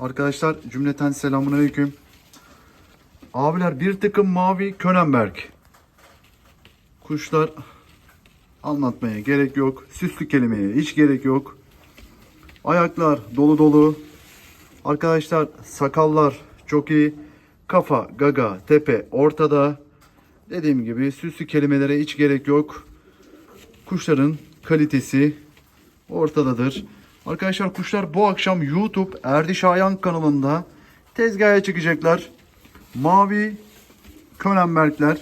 Arkadaşlar cümleten selamun aleyküm. Abiler bir takım mavi Könenberg. Kuşlar anlatmaya gerek yok. Süslü kelimeye hiç gerek yok. Ayaklar dolu dolu. Arkadaşlar sakallar çok iyi. Kafa, gaga, tepe ortada. Dediğim gibi süslü kelimelere hiç gerek yok. Kuşların kalitesi ortadadır. Arkadaşlar kuşlar bu akşam YouTube Erdiş Ayan kanalında tezgaha çıkacaklar. Mavi Könenbergler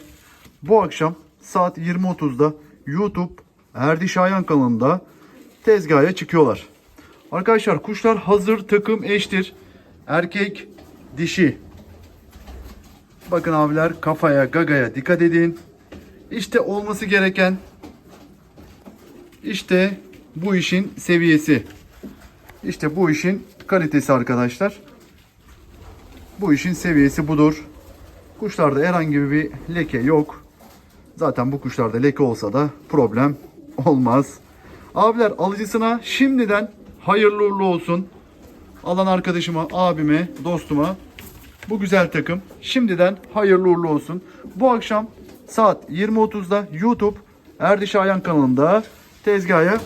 bu akşam saat 20.30'da YouTube Erdiş Ayan kanalında tezgaha çıkıyorlar. Arkadaşlar kuşlar hazır takım eştir. Erkek dişi. Bakın abiler kafaya gagaya dikkat edin. İşte olması gereken işte bu işin seviyesi. İşte bu işin kalitesi arkadaşlar. Bu işin seviyesi budur. Kuşlarda herhangi bir leke yok. Zaten bu kuşlarda leke olsa da problem olmaz. Abiler alıcısına şimdiden hayırlı uğurlu olsun. Alan arkadaşıma, abime, dostuma bu güzel takım şimdiden hayırlı uğurlu olsun. Bu akşam saat 20.30'da YouTube Erdiş Ayan kanalında tezgaha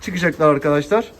çıkacaklar arkadaşlar.